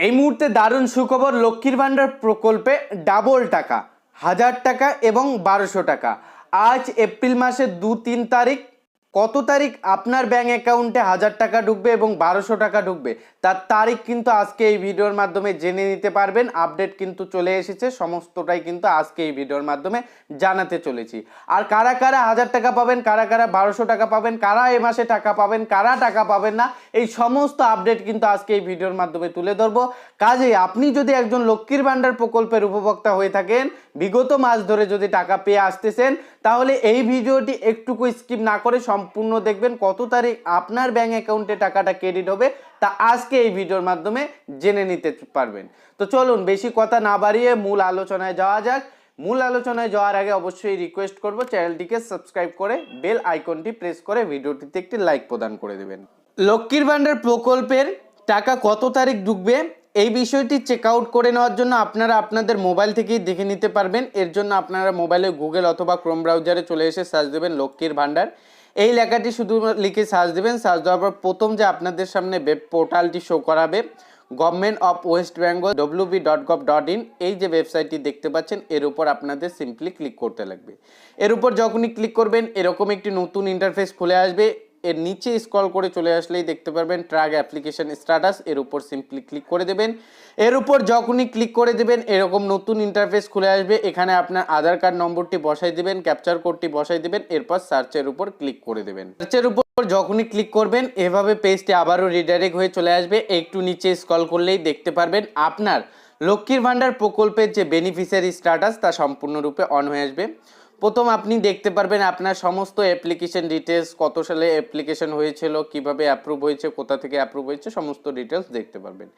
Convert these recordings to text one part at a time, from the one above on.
এই মুহূর্তে দারুণ সুখবর লক্ষ্মীর ভাণ্ডার প্রকল্পে ডাবল টাকা, হাজার টাকা এবং বারোশো টাকা। আজ এপ্রিল মাসের দু তিন তারিখ কত তারিখ আপনার ব্যাঙ্ক অ্যাকাউন্টে হাজার টাকা ঢুকবে এবং বারোশো টাকা ঢুকবে? তার তারিখ কিন্তু আজকে এই ভিডিওর মাধ্যমে জেনে নিতে পারবেন। আপডেট কিন্তু চলে এসেছে, সমস্তটাই কিন্তু আজকে এই ভিডিওর মাধ্যমে জানাতে চলেছি। আর কারা কারা হাজার টাকা পাবেন, কারা কারা বারোশো টাকা পাবেন, কারা এ মাসে টাকা পাবেন, কারা টাকা পাবেন না, এই সমস্ত আপডেট কিন্তু আজকে এই ভিডিওর মাধ্যমে তুলে ধরবো। কাজে আপনি যদি একজন লক্ষ্মীর ভাণ্ডার প্রকল্পের উপভোক্তা হয়ে থাকেন, বিগত মাস ধরে যদি টাকা পেয়ে আসতেছেন তাহলে এই ভিডিওটি একটুকু স্কিপ না করে সম্পূর্ণ দেখবেন কত তারিখ আপনার ব্যাঙ্ক অ্যাকাউন্টে টাকাটা ক্রেডিট হবে তা আজকে এই ভিডিওর মাধ্যমে জেনে নিতে পারবেন। তো চলুন বেশি কথা না বাড়িয়ে মূল আলোচনায় যাওয়া যাক। মূল আলোচনায় যাওয়ার আগে অবশ্যই রিকোয়েস্ট করব চ্যানেলটিকে সাবস্ক্রাইব করে বেল আইকনটি প্রেস করে ভিডিওটিতে একটি লাইক প্রদান করে দেবেন। লক্ষ্মীর ভাণ্ডার প্রকল্পের টাকা কত তারিখ ঢুকবে? এই বিষয়টি চেক আউট করে নেওয়ার জন্য আপনারা আপনাদের মোবাইল থেকেই দেখে নিতে পারবেন। এর জন্য আপনারা মোবাইলে গুগল অথবা ক্রোম ব্রাউজারে চলে এসে সার্চ দেবেন লক্ষ্মীর ভাণ্ডার এই লেখাটি শুধু লিখে সার্চ দেবেন। সার্চ দেওয়ার পর প্রথম যে আপনাদের সামনে ওয়েব পোর্টালটি শো করাবে government of West Bengal WB dot gov dot in এই যে ওয়েবসাইটটি দেখতে পাচ্ছেন, এর উপর আপনাদের সিম্পলি ক্লিক করতে লাগবে। এর উপর যখনই ক্লিক করবেন, এরকম একটি নতুন ইন্টারফেস খুলে আসবে। এর নিচে স্ক্রল করে চলে আসলেই দেখতে পারবেন ট্র্যাক অ্যাপ্লিকেশন স্ট্যাটাস এর উপর সিম্পলি ক্লিক করে দেবেন। এর উপর যখনই ক্লিক করে দেবেন, এরকম নতুন ইন্টারফেস খুলে আসবে। এখানে আপনার আধার কার্ড নম্বরটি বসাই দেবেন ক্যাপচার কোডটি বসাই দেবেন, এরপর সার্চের উপর ক্লিক করে দেবেন। সার্চের উপর যখনই ক্লিক করবেন, এভাবে পেজটি আবারও রিডাইরেক্ট হয়ে চলে আসবে। একটু নিচে স্ক্রল করলেই দেখতে পারবেন আপনার লক্ষ্মীর ভাণ্ডার প্রকল্পের যে বেনিফিশিয়ারি স্ট্যাটাস তা সম্পূর্ণরূপে অন হয়ে আসবে। প্রথম আপনি দেখতে পারবেন আপনার সমস্ত অ্যাপ্লিকেশন ডিটেলস কত সালে অ্যাপ্লিকেশন হয়েছিল, কীভাবে অ্যাপ্রুভ হয়েছে, কোথা থেকে অ্যাপ্রুভ হয়েছে, সমস্ত ডিটেলস দেখতে পারবেন।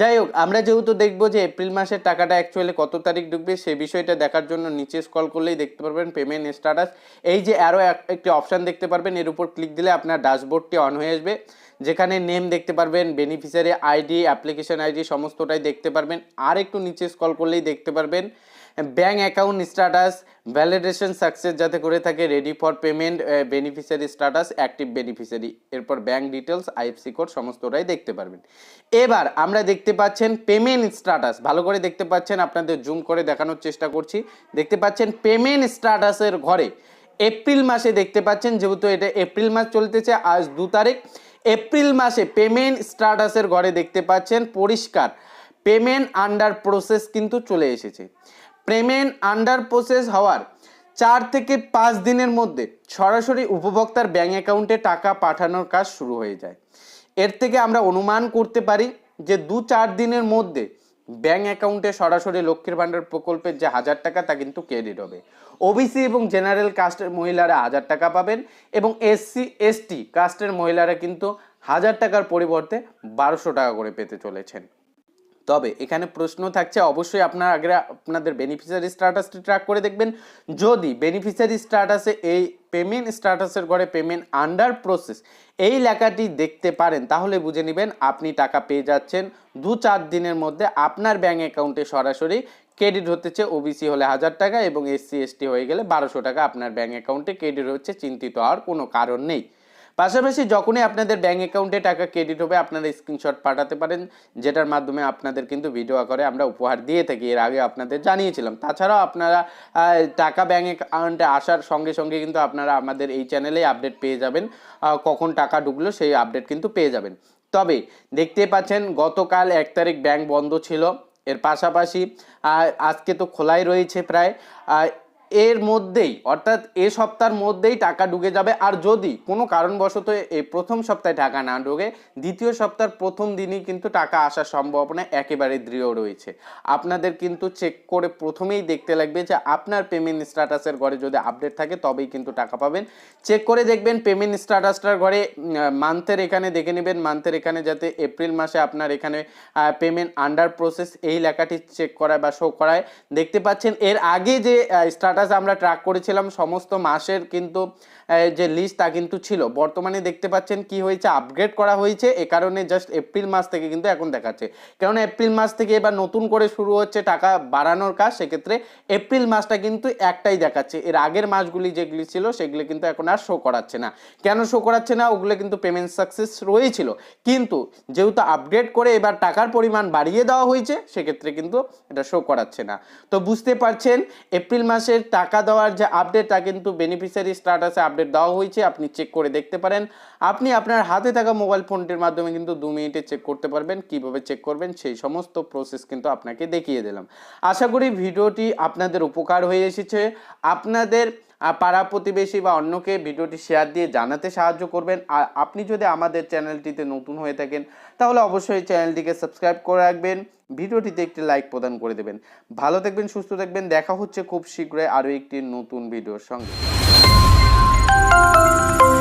যাই হোক, আমরা যেহেতু দেখব যে এপ্রিল মাসের টাকাটা অ্যাকচুয়ালি কত তারিখ ঢুকবে সেই বিষয়টা দেখার জন্য নিচে স্ক্রল করলেই দেখতে পারবেন পেমেন্ট স্ট্যাটাস এই যে আরও একটি অপশান দেখতে পারবেন, এর উপর ক্লিক দিলে আপনার ড্যাশবোর্ডটি অন হয়ে আসবে। যেখানে নেম দেখতে পারবেন বেনিফিশিয়ারি আইডি অ্যাপ্লিকেশন আইডি সমস্তটাই দেখতে পারবেন। আর একটু নিচে স্ক্রল করলেই দেখতে পারবেন bank account status validation success যাতে করে থাকে ready for payment beneficiary status active beneficiary এরপর ব্যাঙ্ক ডিটেলস আইএফসি কোড সমস্তটাই দেখতে পারবেন। এবার আমরা দেখতে পাচ্ছেন পেমেন্ট স্ট্যাটাস ভালো করে দেখতে পাচ্ছেন, আপনাদের জুম করে দেখানোর চেষ্টা করছি। দেখতে পাচ্ছেন পেমেন্ট স্ট্যাটাসের ঘরে, এপ্রিল মাসে দেখতে পাচ্ছেন, যেহেতু এটা এপ্রিল মাস চলতেছে, আজ দু তারিখ, এপ্রিল মাসে পেমেন্ট স্ট্যাটাসের ঘরে দেখতে পাচ্ছেন, পরিষ্কার পেমেন্ট আন্ডার প্রসেস কিন্তু চলে এসেছে। পেমেন্ট আন্ডার প্রসেস হওয়ার চার থেকে পাঁচ দিনের মধ্যে সরাসরি উপভোক্তার ব্যাঙ্ক অ্যাকাউন্টে টাকা পাঠানোর কাজ শুরু হয়ে যায়। এর থেকে আমরা অনুমান করতে পারি যে দু চার দিনের মধ্যে ব্যাঙ্ক অ্যাকাউন্টে সরাসরি লক্ষ্মীর ভাণ্ডার প্রকল্পের যে হাজার টাকা তা কিন্তু ক্রেডিট হবে। ওবিসি এবং জেনারেল কাস্টের মহিলারা হাজার টাকা পাবেন এবং এসসি এসটি কাস্টের মহিলারা কিন্তু হাজার টাকার পরিবর্তে বারোশো টাকা করে পেতে চলেছেন। তবে এখানে প্রশ্ন থাকছে, অবশ্যই আপনার আগে আপনাদের বেনিফিশিয়ারি স্ট্যাটাসটি ট্র্যাক করে দেখবেন। যদি বেনিফিশিয়ারি স্ট্যাটাসে এই পেমেন্ট স্ট্যাটাসের ঘরে পেমেন্ট আন্ডার প্রসেস এই লেখাটি দেখতে পারেন, তাহলে বুঝে নেবেন আপনি টাকা পেয়ে যাচ্ছেন। দু চার দিনের মধ্যে আপনার ব্যাঙ্ক অ্যাকাউন্টে সরাসরি ক্রেডিট হতেছে ওবিসি হলে হাজার টাকা এবং এসসি এসটি হয়ে গেলে বারোশো টাকা আপনার ব্যাঙ্ক অ্যাকাউন্টে ক্রেডিট হচ্ছে, চিন্তিত হওয়ার কোনো কারণ নেই। পাশাপাশি যখনই আপনাদের ব্যাঙ্ক অ্যাকাউন্টে টাকা ক্রেডিট হবে, আপনারা স্ক্রিনশট পাঠাতে পারেন, যেটার মাধ্যমে আপনাদের কিন্তু ভিডিও আকারে আমরা উপহার দিয়ে থাকি। এর আগে আপনাদের জানিয়েছিলাম। তাছাড়াও আপনারা টাকা ব্যাঙ্ক অ্যাকাউন্টে আসার সঙ্গে সঙ্গে কিন্তু আপনারা আমাদের এই চ্যানেলেই আপডেট পেয়ে যাবেন। কখন টাকা ঢুকলো সেই আপডেট কিন্তু পেয়ে যাবেন। তবে দেখতে পাচ্ছেন, গতকাল এক তারিখ ব্যাংক বন্ধ ছিল। এর পাশাপাশি আজকে তো খোলাই রয়েছে প্রায়। এর মধ্যেই, অর্থাৎ এ সপ্তাহের মধ্যেই টাকা ঢুকে যাবে। আর যদি কোনো কারণবশত এই প্রথম সপ্তাহে টাকা না ঢোকে, দ্বিতীয় সপ্তাহের প্রথম দিনই কিন্তু টাকা আসার সম্ভাবনা একেবারে দৃঢ় রয়েছে। আপনাদের কিন্তু চেক করে প্রথমেই দেখতে লাগবে যে আপনার পেমেন্ট স্ট্যাটাসের ঘরে যদি আপডেট থাকে, তবেই কিন্তু টাকা পাবেন। চেক করে দেখবেন পেমেন্ট স্ট্যাটাসটার ঘরে মান্থের এখানে দেখে নেবেন। মান্থের এখানে যাতে এপ্রিল মাসে আপনার এখানে পেমেন্ট আন্ডার প্রসেস এই লেখাটি চেক করায় বা শো করায়। দেখতে পাচ্ছেন, এর আগে যে স্ট্যাটাস আমরা ট্র্যাক করেছিলাম সমস্ত মাসের কিন্তু যে লিস্ট তা কিন্তু ছিল। বর্তমানে দেখতে পাচ্ছেন কি হয়েছে আপগ্রেড করা হয়েছে। এ কারণে জাস্ট এপ্রিল মাস থেকে কিন্তু এখন দেখাচ্ছে। কেননা এপ্রিল মাস থেকে এবার নতুন করে শুরু হচ্ছে টাকা বাড়ানোর কাজ, সেক্ষেত্রে এপ্রিল মাসটা কিন্তু একটাই দেখাচ্ছে। এর আগের মাসগুলি যেগুলি ছিল, সেগুলি কিন্তু এখন আর শো করাচ্ছে না। কেন শো করাচ্ছে না? ওগুলো কিন্তু পেমেন্ট সাকসেস রয়েছিল। কিন্তু যেহেতু আপগ্রেড করে এবার টাকার পরিমাণ বাড়িয়ে দেওয়া হয়েছে, সেক্ষেত্রে কিন্তু এটা শো করাচ্ছে না। তো বুঝতে পারছেন এপ্রিল মাসের টাকা দেওয়ার যে আপডেট তা কিন্তু বেনিফিশিয়ারি স্ট্যাটাসে আপডেট দেওয়া হয়েছে, আপনি চেক করে দেখতে পারেন। আপনি আপনার হাতে থাকা মোবাইল ফোনটির মাধ্যমে কিন্তু দু মিনিটে চেক করতে পারবেন, কীভাবে চেক করবেন, সেই সমস্ত প্রসেস কিন্তু আপনাকে দেখিয়ে দিলাম। আশা করি ভিডিওটি আপনাদের উপকার হয়ে এসেছে। আপনাদের পাড়া প্রতিবেশী বা অন্যকে ভিডিওটি শেয়ার দিয়ে জানাতে সাহায্য করবেন। আর আপনি যদি আমাদের চ্যানেলটিতে নতুন হয়ে থাকেন, তাহলে অবশ্যই চ্যানেলটিকে সাবস্ক্রাইব করে রাখবেন, ভিডিওটিতে একটি লাইক প্রদান করে দেবেন। ভালো থাকবেন, সুস্থ থাকবেন, দেখা হচ্ছে খুব শীঘ্রই আরও একটি নতুন ভিডিওর সঙ্গে। Música